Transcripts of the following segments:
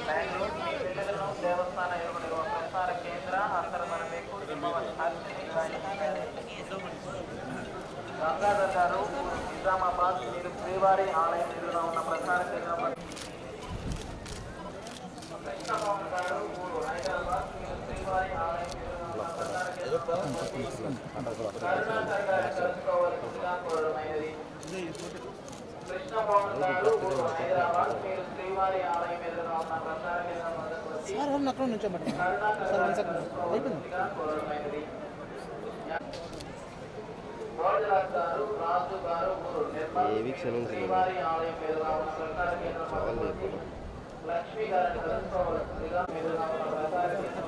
ಬ್ಯಾಂಗ್ಳೂರ್ ಬೆಳಗಲು ದೇವಸ್ಥಾನ ಏರ್ಪಡಿರುವ ಪ್ರಸಾರ ಕೇಂದ್ರ ಅಂತರ ಬರಬೇಕು గంగాధర్ గారు నిజామాబాద్ మీరు శ్రీవారి ఆలయం ఎదురుగా ఉన్న ప్రసార కేంద్రం హైదరాబాద్ శ్రీవారి ఆలయం ఎదురుగా ప్రసార కేంద్రం కరుణాకర్ గారు కలుసుకోవాల్సిందిగా సార్ అవును అక్కడ నుంచోబెట్ట కరుణాకర్ సార్ వన్ సెకండ్ అయిపోయింది. ఏ లక్ష్మి గారిని కలుసుకోవలసిందిగా ప్రసార కేంద్రం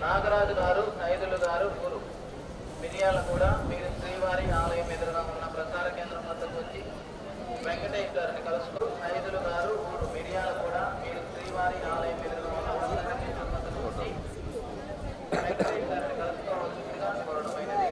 నాగరాజు గారు ఐదులు గారు గురు కూడా మీరు శ్రీవారి ఆలయం ఎదురుగా ఉన్న ప్రచార కేంద్రం వద్దకు వచ్చి వెంకటేష్ గారిని కలుసుకు ఐదులు గారు గురు కూడా మీరు శ్రీవారి ఆలయం ఎదురుగా ఉన్న ప్రసార కేంద్రం వద్దకు వచ్చి